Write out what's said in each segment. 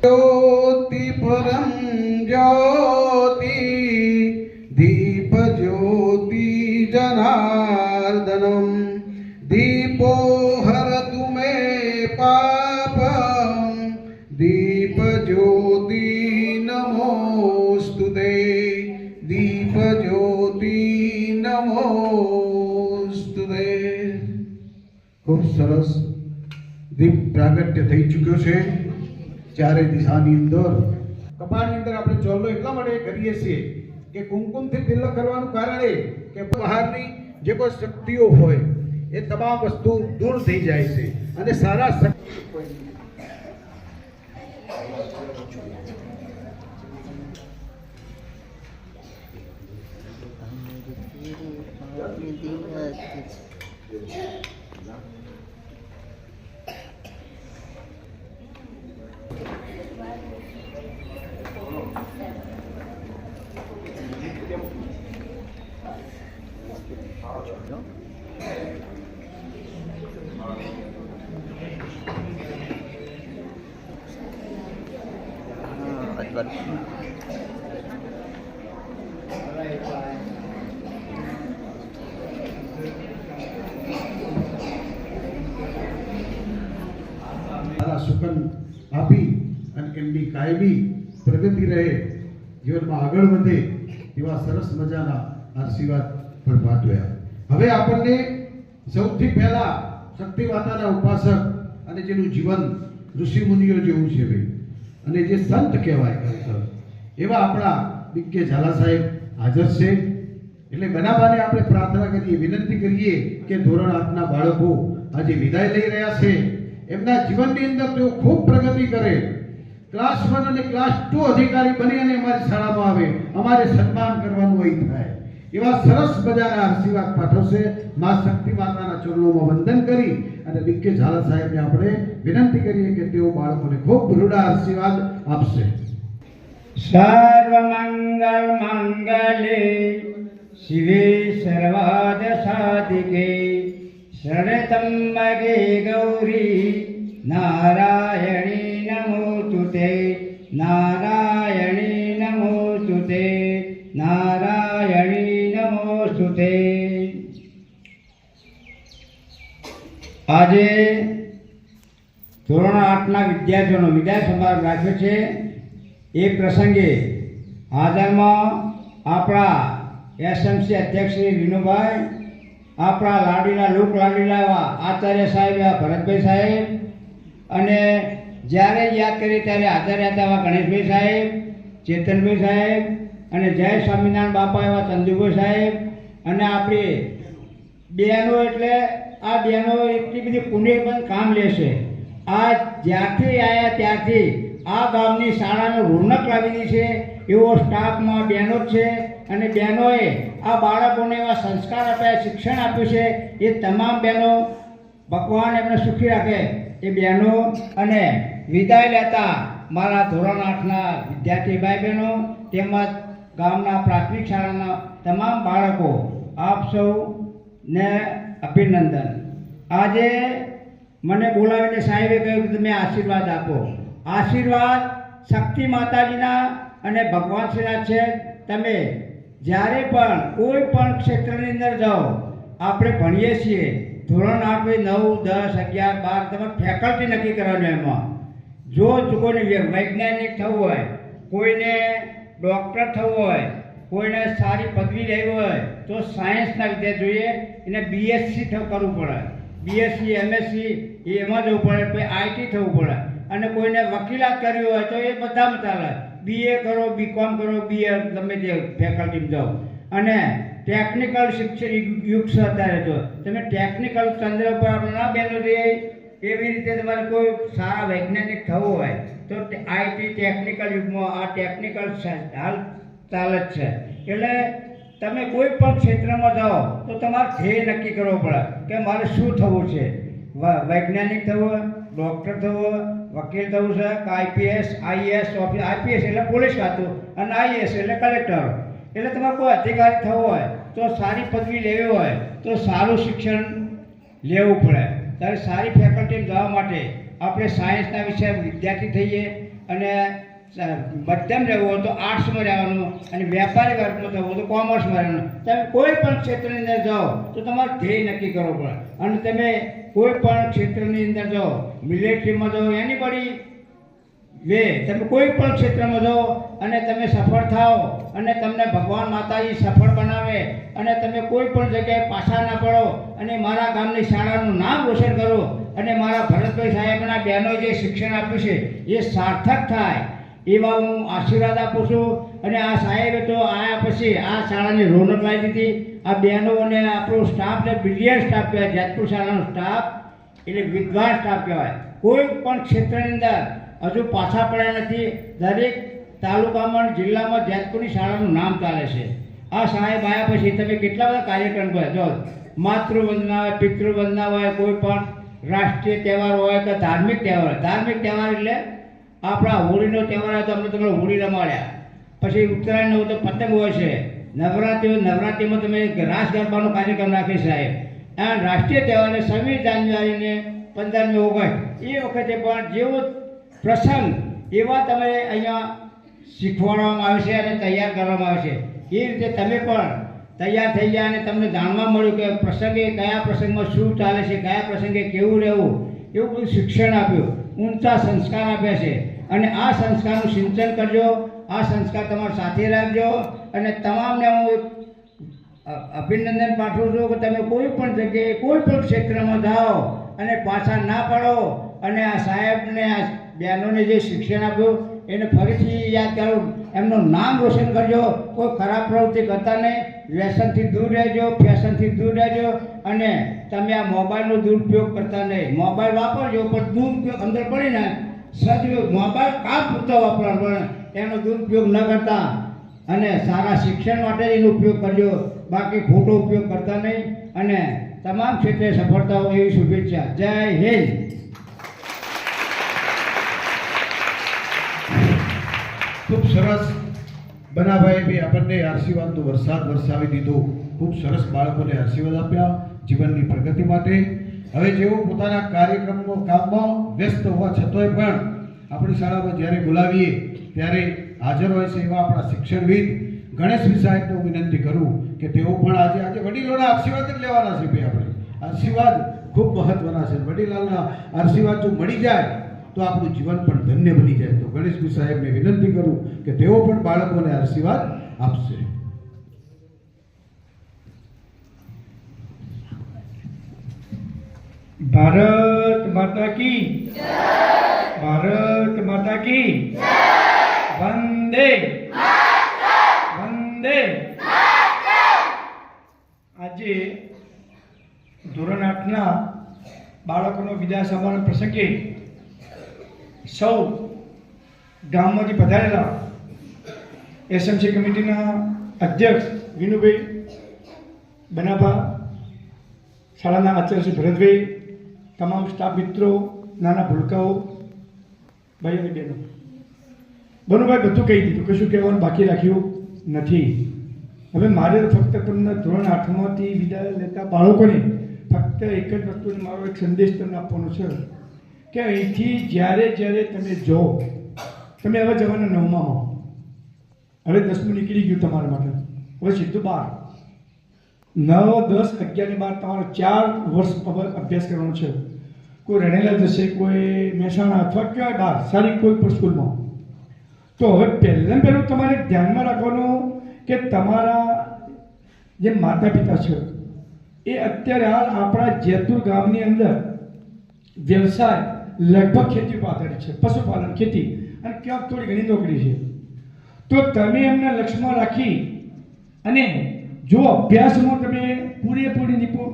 ज्योति परम ज्योति दीप ज्योति जनार्दनम दीपो हर तुम्हें पाप दीप ज्योति नमोस्तु दे दीप ज्योति नमोस्तु दे खूब सरस દીપ પ્રાગટ્ય થઈ ચૂક્યો છે. ચારે દિશાની અંદર કપાળની અંદર આપણે ચોલ્લો એટલા માટે કરીએ છીએ કે કુમકુમથી તિલક કરવાનું કારણ એ કે બહારની જે કોઈ શક્તિઓ હોય એ તમામ વસ્તુ દૂર થઈ જાય છે અને સારા શક્તિ સારા સુકન આપી અને એમની કાયમી પ્રગતિ રહે, જીવનમાં આગળ વધે એવા સરસ મજાના આશીર્વાદ પણ પાઠવ્યા હવે આપણને સૌથી પહેલા શક્તિ માતાના ઉપાસક અને જેનું જીવન ઋષિ મુનિઓ જેવું છે ભાઈ. અને જે સંત કહેવાય ખરેખર, એવા આપણા ડિગ્ગે ઝાલા સાહેબ હાજર છે. એટલે બનાવવાને આપણે પ્રાર્થના કરીએ, વિનંતી કરીએ કે ધોરણ આઠના બાળકો આજે વિદાય લઈ રહ્યા છે. એમના જીવનની અંદર તેઓ ખૂબ પ્રગતિ કરે. ક્લાસ વન અને ક્લાસ ટુ અધિકારી બની અને અમારી શાળામાં આવે. અમારે સન્માન કરવાનું અહીં થાય. એવા સરસ મજાના આશીર્વાદ પાઠવશે મા શક્તિ માતાના ચરણોમાં વંદન કરી અને ડિગ્ગે ઝાલા સાહેબને આપણે વિનંતી કરીએ કે તેઓ બાળકોને ખૂબ રૂડા આશીર્વાદ આપશે. સર્વમંગલમંગલે શિવે સર્વાદસાધિકે શરણતમ્બગે ગૌરી નારાયણી નમોસ્તુ તે નારાયણી આજે ધોરણ આઠના વિદ્યાર્થીઓનો વિદાય સમારોહ રાખ્યો છે. એ પ્રસંગે હાજરમાં આપણા એસએમસી અધ્યક્ષ શ્રી વિનુભાઈ, આપણા લાડીલા લોક લાડીલા એવા આચાર્ય સાહેબ, એવા ભરતભાઈ સાહેબ અને જ્યારે યાદ કરીએ ત્યારે હાજર હતા એવા ગણેશભાઈ સાહેબ, ચેતનભાઈ સાહેબ અને જય સ્વામિનારાયણ બાપા એવા ચંદુભાઈ સાહેબ અને આપણી બહેનો એટલે આ બહેનો એટલી બધી પુણ્યબંધ કામ લેશે આ જ્યારથી આવ્યા ત્યારથી આ ગામની શાળાને રોનક લાવી દી છે. એવો સ્ટાફમાં બહેનો જ છે અને બહેનોએ આ બાળકોને એવા સંસ્કાર આપ્યા, શિક્ષણ આપ્યું છે. એ તમામ બહેનો ભગવાન એમને સુખી રાખે. એ બહેનો અને વિદાય લેતા મારા ધોરણ આઠના વિદ્યાર્થી ભાઈ બહેનો તેમજ ગામના પ્રાથમિક શાળાના તમામ બાળકો, આપ સૌને અભિનંદન. આજે મને બોલાવીને સાહેબે કહ્યું કે તમે આશીર્વાદ આપો. આશીર્વાદ શક્તિ માતાજીના અને ભગવાન શ્રીના છે. તમે જ્યારે પણ કોઈ પણ ક્ષેત્રની અંદર જાઓ, આપણે ભણીએ છીએ, ધોરણ આઠ નવ, દસ, અગિયાર, બાર તમે ફેકલ્ટી નક્કી કરવાનું એમાં. જો કોઈને વૈજ્ઞાનિક થવું હોય, કોઈને ડૉક્ટર થવું હોય કોઈને સારી પદવી લેવી હોય તો સાયન્સના વિદ્યાર્થી જોઈએ, એને બીએસસી કરવું પડે. બીએસસી એમએસસી એમાં જવું પડે, પછી આઈટી થવું પડે. અને કોઈને વકીલાત કરવી હોય તો એ બધામાં ચાલે. બીએ કરો બીકોમ કરો બીએ ગમે તે ફેકલ્ટીમાં જાઓ. અને ટેકનિકલ શિક્ષણ યુગ અત્યારે જો તમે ટેકનિકલ ચંદ્ર પર ના બેનો રહીએ એવી રીતે તમારે કોઈ સારા વૈજ્ઞાનિક થવું હોય, તો આઈટી ટેકનિકલ યુગમાં આ ટેકનિકલ હાલ ચાલે જ છે. એટલે તમે કોઈ પણ ક્ષેત્રમાં જાઓ, તો તમારે ધ્યેય નક્કી કરવો પડે કે મારે શું થવું છે. વૈજ્ઞાનિક થવું, ડૉક્ટર થવું, વકીલ થવું છે, કે આઈપીએસ આઈએસ ઓફિસ આઈપીએસ એટલે પોલીસ ખાતું અને આઈએસ એટલે કલેક્ટર. એટલે તમારે કોઈ અધિકારી થવો હોય, તો સારી પદવી લેવી હોય, તો સારું શિક્ષણ લેવું પડે. ત્યારે સારી ફેકલ્ટી જવા માટે આપણે સાયન્સના વિષય વિદ્યાર્થી થઈએ અને મધ્યમ રહેવું હોય તો આર્ટ્સમાં રહેવાનું અને વેપારી વર્ગમાં હોય તો કોમર્સમાં રહેવાનું. તમે કોઈ પણ ક્ષેત્રની અંદર જાઓ તો તમારે ધ્યેય નક્કી કરવો પડે. અને તમે કોઈ પણ ક્ષેત્રની અંદર જાઓ મિલિટરીમાં જાઓ એની વે તમે કોઈ પણ ક્ષેત્રમાં જાઓ અને તમે સફળ થાઓ અને તમને ભગવાન માતાજી સફળ બનાવે અને તમે કોઈ પણ જગ્યાએ પાછા ના પડો અને મારા ગામની શાળાનું નામ રોશન કરો અને મારા ભરતભાઈ સાહેબના બહેનો જે શિક્ષણ આપ્યું છે એ સાર્થક થાય. એવા હું આશીર્વાદ આપું છું. અને આ સાહેબે તો આયા પછી આ શાળાની રોનક લાવી દીધી. આ બહેનો અને આપણો સ્ટાફ ને બ્રિલિયન્ટ સ્ટાફ કહેવાય. જેતપુર શાળાનો સ્ટાફ એટલે વિદ્વાન સ્ટાફ કહેવાય. કોઈ પણ ક્ષેત્રની અંદર હજુ પાછા પડ્યા નથી. દરેક તાલુકામાં જિલ્લામાં જેતપુરની શાળાનું નામ ચાલે છે. આ સાહેબ આવ્યા પછી તમે કેટલા બધા કાર્યક્રમ કર્યા? જો માતૃવંદના હોય, પિતૃવંદના હોય, કોઈ પણ રાષ્ટ્રીય તહેવાર હોય કે ધાર્મિક તહેવાર હોય. ધાર્મિક તહેવાર એટલે આપણા હોળીનો તહેવાર હોય તો અમને તમે હોળી રમાડ્યા. પછી ઉત્તરાયણ હોય તો પતંગ હોય છે. નવરાત્રિ નવરાત્રિમાં તમે રાસ ગરબાનો કાર્યક્રમ રાખી સાહેબ. આ રાષ્ટ્રીય તહેવારને છવ્વીસ જાન્યુઆરીને પંદરમી ઓગસ્ટ, એ વખતે પણ જેવો પ્રસંગ એવા તમે અહીંયા શીખવાડવામાં આવે છે અને તૈયાર કરવામાં આવે છે. એ રીતે તમે પણ તૈયાર થઈ ગયા અને તમને જાણવા મળ્યું કે પ્રસંગે કયા પ્રસંગમાં શું ચાલે છે, કયા પ્રસંગે કેવું રહેવું, એવું બધું શિક્ષણ આપ્યું. ઊંચા સંસ્કાર આપે છે અને આ સંસ્કારનું સિંચન કરજો. આ સંસ્કાર તમારા સાથે રાખજો. અને તમામને હું અભિનંદન પાઠવું છું કે તમે કોઈ પણ જગ્યાએ કોઈ પણ ક્ષેત્રમાં જાઓ અને પાછા ના પડો. અને આ સાહેબને આ બહેનોને જે શિક્ષણ આપ્યું, એને ફરીથી યાદ કરો, એમનું નામ રોશન કરજો, કોઈ ખરાબ પ્રવૃત્તિ કરતા નહીં, વ્યસનથી દૂર રહેજો, ફેશનથી દૂર રહેજો, અને તમે આ મોબાઈલનો દુરુપયોગ કરતા નહીં. મોબાઈલ વાપરજો, પણ દુરુપયોગ અંદર પડીને સદુપયોગ, મોબાઈલ કામ પૂરતો વાપરવાનો પણ એનો દુરુપયોગ ન કરતા. અને સારા શિક્ષણ માટે એનો ઉપયોગ કરજો. બાકી ખોટો ઉપયોગ કરતા નહીં. અને તમામ ક્ષેત્રે સફળતા હોય એવી શુભેચ્છા. જય હિન્દ. સરસ. બનાભાઈ બી આપણને આશીર્વાદનો વરસાદ વરસાવી દીધો. ખૂબ સરસ બાળકોને આશીર્વાદ આપ્યા જીવનની પ્રગતિ માટે. હવે જેઓ પોતાના કાર્યક્રમમાં કામમાં વ્યસ્ત હોવા છતાંય પણ આપણી શાળામાં જ્યારે બોલાવીએ ત્યારે હાજર હોય છે એવા આપણા શિક્ષણવિદ. ગણેશભાઈ સાહેબને હું વિનંતી કરું કે તેઓ પણ આજે આજે વડીલોના આશીર્વાદ જ લેવાના છે ભાઈ આપણે. આશીર્વાદ ખૂબ મહત્વના છે. વડીલાલના આશીર્વાદ જો મળી જાય તો આપણું જીવન પણ ધન્ય બની જાય. તો ગણેશભાઈ સાહેબને વિનંતી કરું કે તેઓ પણ બાળકોને આશીર્વાદ આપશે. ભારત માતા કી ભારત માતા કી વંદે વંદે આજે ધોરણ આઠના બાળકોનો વિદ્યા સભાના પ્રસંગે સૌ ગામમાંથી પધારેલા એસએમસી કમિટીના અધ્યક્ષ વિનુભાઈ બનાભા, શાળાના આચાર્ય શ્રી ભરતભાઈ, તમામ સ્ટાફ મિત્રો, નાના ભૂલકાઓ, ભાઈ અને બહેનો. બનુભાઈ બધું કહી દીધું, કશું કહેવાનું બાકી રાખ્યું નથી. હવે મારે ફક્ત તમને ધોરણ આઠમાંથી વિદાય લેતા બાળકોને ફક્ત એક જ વસ્તુનો મારો એક સંદેશ તમને આપવાનો છે. કે અહીંથી જ્યારે જ્યારે તમે જો, તમે હવે જવાના નવમાં હો. હવે દસમું નીકળી ગયું તમારા માટે. હવે સીધું બાર. નવ, દસ, અગિયાર ને બાર તમારો ચાર વર્ષ અભ્યાસ કરવાનો છે. કોઈ રણેલા જશે, કોઈ મહેસાણા અથવા ક્યાં બહાર સારી કોઈ પણ સ્કૂલમાં. તો હવે પહેલાં પહેલું તમારે ધ્યાનમાં રાખવાનું કે તમારા જે માતા પિતા છે, એ અત્યારે હાલ આપણા જેતપુર ગામની અંદર વ્યવસાય લગભગ ખેતી ઉપર આધારિત છે, પશુપાલન, ખેતી. અને ક્યાંક થોડી ઘણી નોકરી છે. તો તમે એમને લક્ષ્યમાં રાખી અને જો અભ્યાસમાં તમે પૂરેપૂરી નિપુણ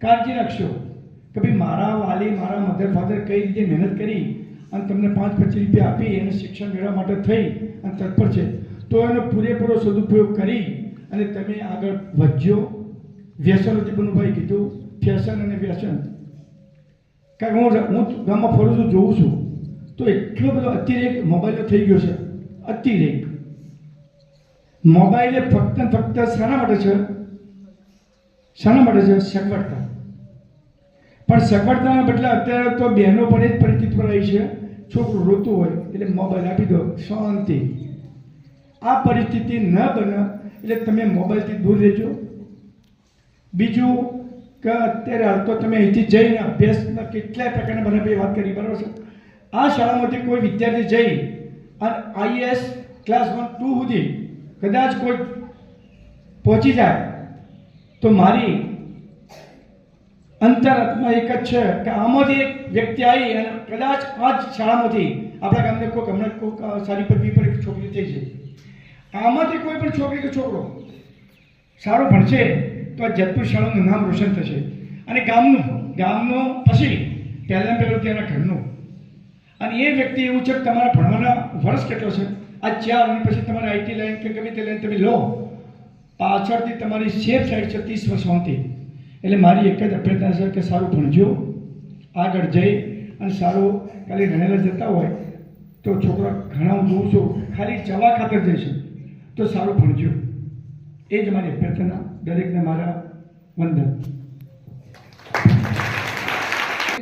કાળજી રાખશો કે ભાઈ મારા વાલી, મારા મધર, ફાધર કઈ રીતે મહેનત કરી અને તમને પાંચ પચીસ રૂપિયા આપી એને શિક્ષણ મેળવવા માટે થઈ અને તત્પર છે, તો એનો પૂરેપૂરો સદુપયોગ કરી અને તમે આગળ વધજો. વ્યસન બનુભાઈ કીધું ફેશન અને વ્યસન. કારણ હું હું ગામમાં ફરું છું, જોઉં છું. તો એટલો બધો અતિરેક મોબાઈલનો થઈ ગયો છે. અતિરેક. મોબાઈલ ફક્ત ફક્ત શાના માટે છે? શાના માટે છે? સગવડતા. પણ સગવડતાના બદલે અત્યારે તો બહેનો પણ એ જ પરિસ્થિતિ પર રહી છે. છોકરું રોતું હોય, એટલે મોબાઈલ આપી દો. શાંતિ. આ પરિસ્થિતિ ન બને, એટલે તમે મોબાઈલથી દૂર રહેજો. બીજું કે અત્યારે હાલ તો તમે અહીંથી જઈને અભ્યાસના કેટલાય પ્રકારના ભાઈ વાત કરી, બરાબર છે? આ શાળામાંથી કોઈ વિદ્યાર્થી જઈ અને આઈએસ ક્લાસ વન ટુ સુધી કદાચ કોઈ પહોંચી જાય, તો મારી અંતરાત્મા એક જ છે કે આમાંથી એક વ્યક્તિ આવી અને કદાચ આ જ શાળામાંથી આપણા ગામને કોઈક હમણાં કોઈક સારી પદવી પર એક છોકરી થઈ છે આમાંથી કોઈ પણ છોકરી કે છોકરો સારું ભણશે, તો આ જતપુર શાળાનું નામ રોશન થશે. અને ગામનું ગામનું પછી પહેલાં પહેલું તેના ઘરનું. અને એ વ્યક્તિ એવું છે કે તમારા ભણવાના વર્ષ કેટલો છે? આ ચાર અને પછી તમારે આઈટી લાઈન કે ગમે તે લાઈન તમે લો. પાછળથી તમારી સેફ સાઈડ છે ત્રીસ વર્ષ સુધી એટલે મારી એક જ અભ્યર્થના છે કે સારું ભણજો, આગળ જઈ અને સારું ખાલી રહેલા જતા હોય તો છોકરા ઘણા હું જોઉં છું, ખાલી જવા ખાતર જઈશું તો સારું ભણજો. એ જ મારી અભ્યર્થના. દરેકને મારા વંદન.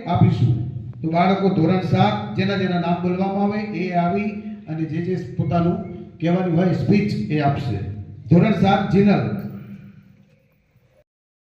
આપીશું. તો બાળકો, ધોરણ સાત જેના જેના નામ બોલવામાં આવે એ આવી અને જે જે પોતાનું કહેવાની હોય સ્પીચ એ આપશે. ધોરણ સાત જીનલ